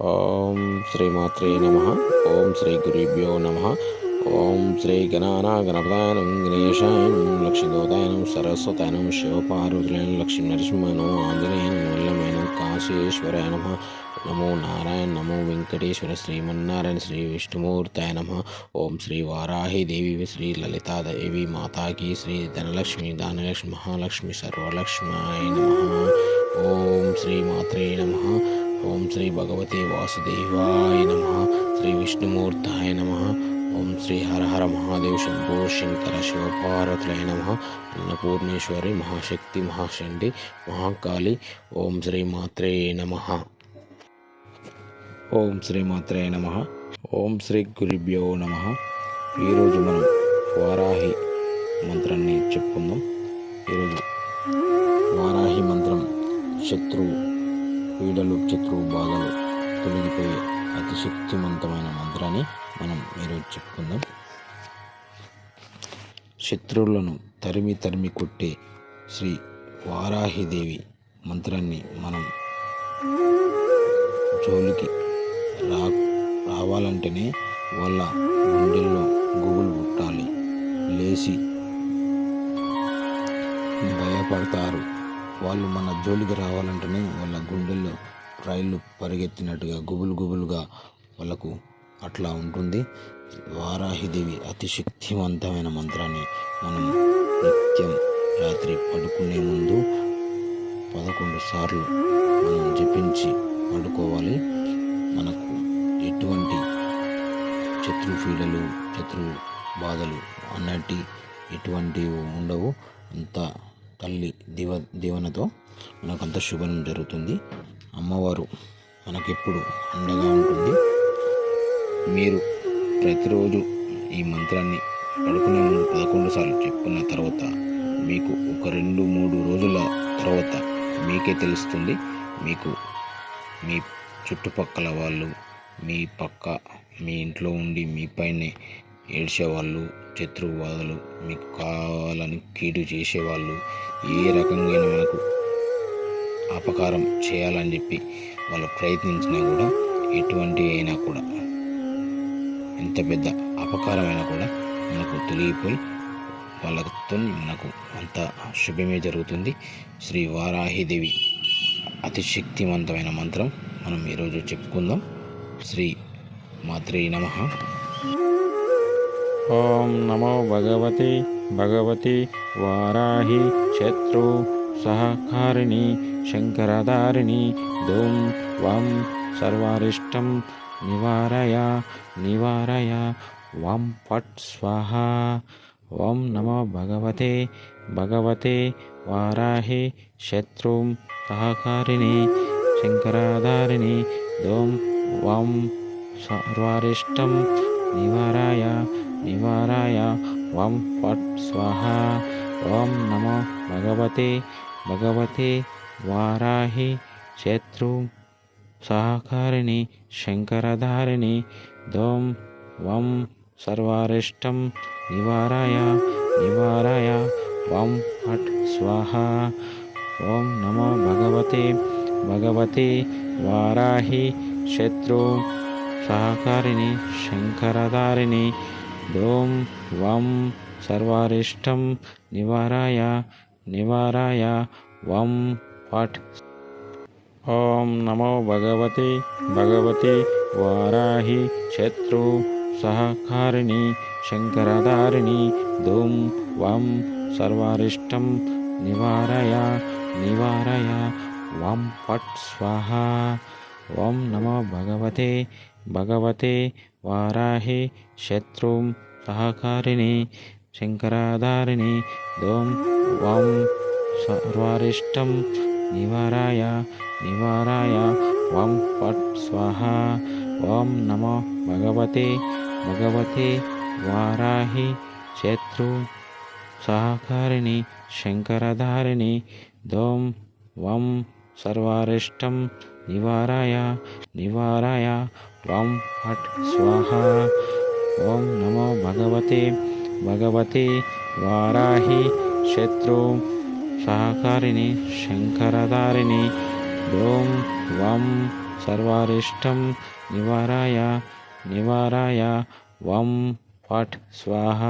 ఓం శ్రీమాత్రే నమ. ఓం శ్రీ గురుభ్యో నమ. ఓం శ్రీ గణానా గణపదాయనం గణేశాయనం లక్ష్మీదోదాయనం సరస్వతాయనం శివపార్వతులైన లక్ష్మీ నరసింహను ఆంజనేయం వల్లమైన కాశీశ్వరాయ నమ. నమో. నారాయణ నమో వెంకటేశ్వర శ్రీమన్నారాయణ శ్రీ విష్ణుమూర్తాయ నమ. ఓం శ్రీ వారాహి దేవి శ్రీ లలితాదేవి మాతాకి శ్రీ ధనలక్ష్మి దానలక్ష్మి మహాలక్ష్మి సర్వలక్ష్మాయ నమ. ఓం శ్రీ మాత్రే నమ. ఓం శ్రీ భగవతే వాసుదేవాయ నమ శ్రీ విష్ణుమూర్తాయ నమ ఓం శ్రీ హర హర మహాదేవ్ శంభో శంకర శివపార్వతులయ నమ అన్నపూర్ణేశ్వరి మహాశక్తి మహాశండి మహాకాళి ఓం శ్రీ మాత్రే నమ. ఓం శ్రీ మాత్రే నమ ఓం శ్రీ గురుభ్యో నమ. ఈరోజు మనం వారాహి మంత్రాన్ని చెప్పుకుందాం. ఈరోజు వారాహి మంత్రం శత్రువు పీడలు శత్రువు బాధలు తొలగిపోయే అతి శక్తివంతమైన మంత్రాన్ని మనం ఈరోజు చెప్పుకుందాం. శత్రువులను తరిమి తరిమి కొట్టే శ్రీ వారాహిదేవి మంత్రాన్ని మనం జోలికి రా రావాలంటేనే వాళ్ళ గుండెల్లో గుబులు పుట్టాలి. లేచి భయపడతారు. వాళ్ళు మన జోలికి రావాలంటేనే వాళ్ళ గుండెల్లో రైళ్ళు పరిగెత్తినట్టుగా గుబులు గుబులుగా వాళ్ళకు అట్లా ఉంటుంది. వారాహిదేవి అతి శక్తివంతమైన మంత్రాన్ని మనం నిత్యం రాత్రి పడుకునే ముందు పదకొండు సార్లు మనం జపించి పడుకోవాలి. మనకు ఎటువంటి శత్రు పీడలు శత్రు బాధలు అన్నటి ఎటువంటివి ఉండవు. అంతా తల్లి దీవ దీవెనతో మనకంత శుభం జరుగుతుంది. అమ్మవారు మనకెప్పుడు అండగా ఉంటుంది. మీరు ప్రతిరోజు ఈ మంత్రాన్ని పడుకునే ముందు పదకొండు సార్లు చెప్పుకున్న తర్వాత మీకు ఒక రెండు మూడు రోజుల తర్వాత మీకే తెలుస్తుంది. మీకు మీ చుట్టుపక్కల వాళ్ళు మీ పక్క మీ ఇంట్లో ఉండి మీ పైనే ఏడ్చేవాళ్ళు శత్రువాదులు మీకు కావాలని కీడు చేసేవాళ్ళు ఏ రకంగా మనకు అపకారం చేయాలని చెప్పి వాళ్ళు ప్రయత్నించినా కూడా ఎటువంటి అయినా కూడా ఎంత పెద్ద అపకారమైనా కూడా మనకు తొలగిపోయి వాళ్ళతో మనకు అంత శుభమే జరుగుతుంది. శ్రీ వారాహిదేవి అతి శక్తివంతమైన మంత్రం మనం ఈరోజు చెప్పుకుందాం. శ్రీ మాత్రే నమ. ఓం నమో భగవతి భగవతి వారాహి శత్రు సహకారిణి శంకరదారిణి ధూం వం సర్వారిష్టం నివారయ నివారయ వం పట్ స్వాహ. ఓం నమో భగవతే భగవతే వారాహి శత్రు సహకారిణి శంకరాధారిణి ధూం వం సర్వారిష్టం నివారాయ నివారాయ ఓం ఫట్ స్వాహ ఓం నమో భగవతే భగవతే వారాహి శత్రు సహకారిణి శంకరధారిణి దోం వం సర్వారిష్టం నివారాయ నివారాయ వం ఫట్ స్వాహ ఓం నమో భగవతే భగవతే వారాహి శత్రు సహకారిణి శంకరధారిణి दों वं सर्वारिष्टं निवाराय निवाराय वं फट्। ॐ नमो भगवते भगवते वाराहि शत्रु सहकारिणि शङ्करदारिणि धूं वं सर्वारिष्टं निवारय निवारय वं फट्। स्वाहा। ॐ नमो भगवते భగవతే వారాహి శత్రుం సహకారిణి శంకరాధారిణి దోం వం సర్వారిష్టం నివారాయ నివారాయ వం పట్ స్వాహ ఓం నమో భగవతే భగవతే వారాహి శత్రు సహకారిణి శంకరధారిణి దోం వం సర్వారిష్టం నివారాయ నివారాయ. వాం హట్ స్వాహ. ఓం నమో భగవతే. భగవతే వారాహి శత్రు సహకారిణి శంకరధారిణి. ఓం వం సర్వారిష్టం నివారాయ నివారాయ. వం ఫట్ స్వాహ.